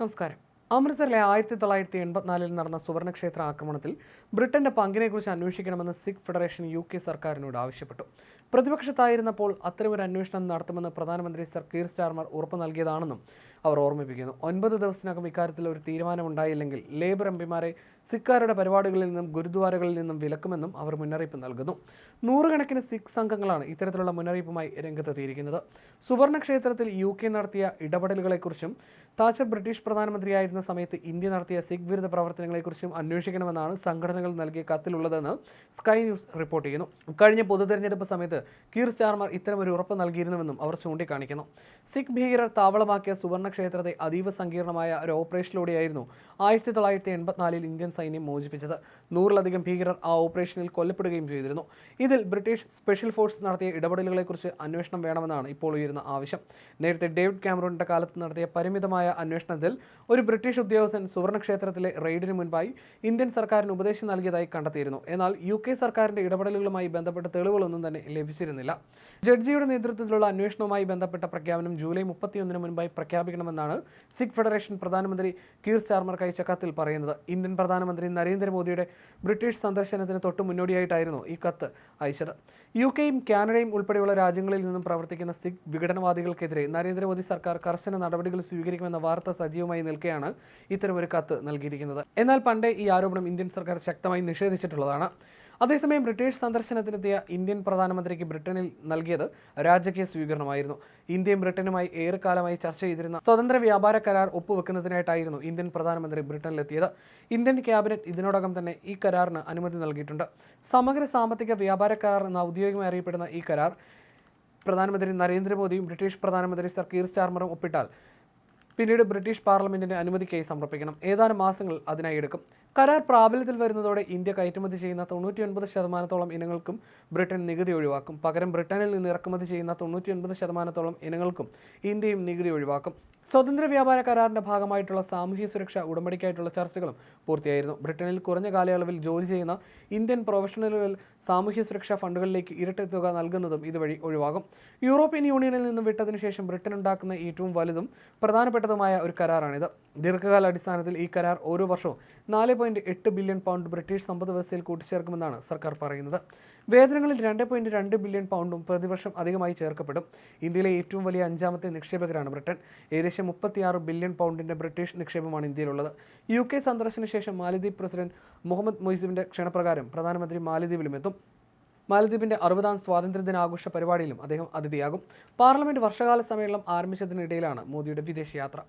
നമസ്കാരം. അമൃത്സറിലെ ആയിരത്തി തൊള്ളായിരത്തി എൺപത്തിനാലിൽ നടന്ന സുവർണക്ഷേത്ര ആക്രമണത്തിൽ ബ്രിട്ടന്റെ പങ്കിനെക്കുറിച്ച് അന്വേഷിക്കണമെന്ന് സിഖ് ഫെഡറേഷൻ യു കെ സർക്കാരിനോട് ആവശ്യപ്പെട്ടു. പ്രതിപക്ഷത്തായിരുന്നപ്പോൾ അത്തരമൊരു അന്വേഷണം നടത്തുമെന്ന് പ്രധാനമന്ത്രി സർ കീർ സ്റ്റാർമർ ഉറപ്പ് നൽകിയതാണെന്നും അവർ ഓർമ്മിപ്പിക്കുന്നു. ഒൻപത് ദിവസത്തിനകം ഇക്കാര്യത്തിൽ ഒരു തീരുമാനമുണ്ടായില്ലെങ്കിൽ ലേബർ എംപിമാരെ സിഖുകാരുടെ പരിപാടികളിൽ നിന്നും ഗുരുദ്വാരകളിൽ നിന്നും വിലക്കുമെന്നും അവർ മുന്നറിയിപ്പ് നൽകുന്നു. നൂറുകണക്കിന് സിഖ് സംഘങ്ങളാണ് ഇത്തരത്തിലുള്ള മുന്നറിയിപ്പുമായി രംഗത്തെത്തിയിരിക്കുന്നത്. സുവർണക്ഷേത്രത്തിൽ യു കെ നടത്തിയ ഇടപെടലുകളെക്കുറിച്ചും താച്ചർ ബ്രിട്ടീഷ് പ്രധാനമന്ത്രിയായിരുന്ന സമയത്ത് ഇന്ത്യ നടത്തിയ സിഖ് വിരുദ്ധ പ്രവർത്തനങ്ങളെക്കുറിച്ചും അന്വേഷിക്കണമെന്നാണ് സംഘടനകൾ നൽകിയ കത്തിലുള്ളതെന്ന് സ്കൈ ന്യൂസ് റിപ്പോർട്ട് ചെയ്യുന്നു. കഴിഞ്ഞ പൊതുതെരഞ്ഞെടുപ്പ് സമയത്ത് കീർ സ്റ്റാർമർ ഇത്തരമൊരു ഉറപ്പ് നൽകിയിരുന്നുവെന്നും അവർ ചൂണ്ടിക്കാണിക്കുന്നു. സിഖ് ഭീകരർ താവളമാക്കിയ സുവർണ ക്ഷേത്രത്തെ അതീവ സങ്കീർണമായ ഒരു ഓപ്പറേഷനിലൂടെയായിരുന്നു ആയിരത്തി തൊള്ളായിരത്തി എൺപത്തിനാലിൽ ഇന്ത്യൻ സൈന്യം മോചിപ്പിച്ചത്. നൂറിലധികം ഭീകരർ ആ ഓപ്പറേഷനിൽ കൊല്ലപ്പെടുകയും ചെയ്തിരുന്നു. ഇതിൽ ബ്രിട്ടീഷ് സ്പെഷ്യൽ ഫോഴ്സ് നടത്തിയ ഇടപെടലുകളെക്കുറിച്ച് അന്വേഷണം വേണമെന്നാണ് ഇപ്പോൾ ഉയരുന്ന ആവശ്യം. നേരത്തെ ഡേവിഡ് കാമറൂണിന്റെ കാലത്ത് നടത്തിയ പരിമിതമായ അന്വേഷണത്തിൽ ഒരു ബ്രിട്ടീഷ് ഉദ്യോഗസ്ഥൻ സുവർണക്ഷേത്രത്തിലെ റെയ്ഡിന് മുൻപായി ഇന്ത്യൻ സർക്കാരിന് ഉപദേശം നൽകിയതായി കണ്ടെത്തിയിരുന്നു. എന്നാൽ യു കെ സർക്കാരിന്റെ ഇടപെടലുകളുമായി ബന്ധപ്പെട്ട തെളിവുകളൊന്നും തന്നെ ലഭിച്ചിരുന്നില്ല. ജഡ്ജിയുടെ നേതൃത്വത്തിലുള്ള അന്വേഷണവുമായി ബന്ധപ്പെട്ട പ്രഖ്യാപനം ജൂലൈ മുപ്പത്തിയൊന്നിന് മുൻപായി പ്രഖ്യാപിക്കണമെന്നാണ് സിഖ് ഫെഡറേഷൻ പ്രധാനമന്ത്രി കീർ സ്റ്റാർമർക്ക് അയച്ച കത്തിൽ പറയുന്നത്. ഇന്ത്യൻ പ്രധാനമന്ത്രി നരേന്ദ്രമോദിയുടെ ബ്രിട്ടീഷ് സന്ദർശനത്തിന് തൊട്ട് മുന്നോടിയായിട്ടായിരുന്നു ഈ കത്ത് അയച്ചത്. യു കെയും കാനഡയും ഉൾപ്പെടെയുള്ള രാജ്യങ്ങളിൽ നിന്നും പ്രവർത്തിക്കുന്ന സിഖ് വിഘടനവാദികൾക്കെതിരെ നരേന്ദ്രമോദി സർക്കാർ കർശന നടപടികൾ സ്വീകരിക്കുമെന്ന വാർത്ത സജീവമായി നിൽക്കെയാണ് ഇത്തരമൊരു കത്ത് നൽകിയിരിക്കുന്നത്. എന്നാൽ പണ്ടേ ഈ ആരോപണം ഇന്ത്യൻ സർക്കാർ ശക്തമായി നിഷേധിച്ചിട്ടുള്ളതാണ്. അതേസമയം ബ്രിട്ടീഷ് സന്ദർശനത്തിനെത്തിയ ഇന്ത്യൻ പ്രധാനമന്ത്രിക്ക് ബ്രിട്ടനിൽ നൽകിയത് രാജകീയ സ്വീകരണമായിരുന്നു. ഇന്ത്യയും ബ്രിട്ടനുമായി ഏറെക്കാലമായി ചർച്ച ചെയ്തിരുന്ന സ്വതന്ത്ര വ്യാപാര കരാർ ഒപ്പുവെക്കുന്നതിനായിട്ടായിരുന്നു ഇന്ത്യൻ പ്രധാനമന്ത്രി ബ്രിട്ടനിലെത്തിയത്. ഇന്ത്യൻ ക്യാബിനറ്റ് ഇതിനോടകം തന്നെ ഈ കരാറിന് അനുമതി നൽകിയിട്ടുണ്ട്. സമഗ്ര സാമ്പത്തിക വ്യാപാര കരാർ എന്ന ഔദ്യോഗികമായി അറിയപ്പെടുന്ന ഈ കരാർ പ്രധാനമന്ത്രി നരേന്ദ്രമോദിയും ബ്രിട്ടീഷ് പ്രധാനമന്ത്രി സർ കീർ സ്റ്റാർമറും ഒപ്പിട്ടാൽ പിന്നീട് ബ്രിട്ടീഷ് പാർലമെന്റിന്റെ അനുമതിക്കായി സമർപ്പിക്കണം. ഏതാനും മാസങ്ങൾ അതിനായി എടുക്കും. കരാർ പ്രാബല്യത്തിൽ വരുന്നതോടെ ഇന്ത്യ കയറ്റുമതി ചെയ്യുന്ന തൊണ്ണൂറ്റിയൊൻപത് ശതമാനത്തോളം ഇനങ്ങൾക്കും ബ്രിട്ടൻ നികുതി ഒഴിവാക്കും. പകരം ബ്രിട്ടനിൽ നിന്ന് ഇറക്കുമതി ചെയ്യുന്ന തൊണ്ണൂറ്റിയൊൻപത് ശതമാനത്തോളം ഇനങ്ങൾക്കും ഇന്ത്യയും നികുതി ഒഴിവാക്കും. സ്വതന്ത്ര വ്യാപാര കരാറിന്റെ ഭാഗമായിട്ടുള്ള സാമൂഹ്യ സുരക്ഷ ഉടമ്പടിക്കായിട്ടുള്ള ചർച്ചകളും പൂർത്തിയായിരുന്നു. ബ്രിട്ടനിൽ കുറഞ്ഞ കാലയളവിൽ ജോലി ചെയ്യുന്ന ഇന്ത്യൻ പ്രൊഫഷണലുകൾ സാമൂഹ്യ സുരക്ഷാ ഫണ്ടുകളിലേക്ക് ഇരട്ട തുക നൽകുന്നതും ഇതുവഴി ഒഴിവാകും. യൂറോപ്യൻ യൂണിയനിൽ നിന്നും വിട്ടതിനു ശേഷം ബ്രിട്ടൻ ഉണ്ടാക്കുന്ന ഏറ്റവും വലുതും പ്രധാനപ്പെട്ടതുമായ ഒരു കരാറാണിത്. ദീർഘകാല അടിസ്ഥാനത്തിൽ ഈ കരാർ ഓരോ വർഷവും നാല് ബില്യൺ പൗണ്ട് ബ്രിട്ടീഷ് സമ്പദ് വ്യവസ്ഥയിൽ കൂട്ടിച്ചേർക്കുമെന്നാണ് സർക്കാർ പറയുന്നത്. വേതനങ്ങളിൽ രണ്ട് പോയിന്റ് രണ്ട് ബില്യൺ പൗണ്ടും പ്രതിവർഷം അധികമായി ചേർക്കപ്പെടും. ഇന്ത്യയിലെ ഏറ്റവും വലിയ അഞ്ചാമത്തെ നിക്ഷേപകരാണ് ബ്രിട്ടൻ. ഏകദേശം മുപ്പത്തിയാറ് ബില്യൺ പൗണ്ടിന്റെ ബ്രിട്ടീഷ് നിക്ഷേപമാണ് ഇന്ത്യയിലുള്ളത്. യു കെ സന്ദർശന ശേഷം മാലിദ്വീപ് പ്രസിഡന്റ് മുഹമ്മദ് മൊയ്സുവിന്റെ ക്ഷണപ്രകാരം പ്രധാനമന്ത്രി മാലിദ്വീപിലും എത്തും. മാലദ്വീപിന്റെ അറുപതാം സ്വാതന്ത്ര്യദിനാഘോഷ പരിപാടിയിലും അദ്ദേഹം അതിഥിയാകും. പാർലമെന്റ് വർഷകാല സമ്മേളനം ആരംഭിച്ചതിനിടയിലാണ് മോദിയുടെ വിദേശയാത്ര.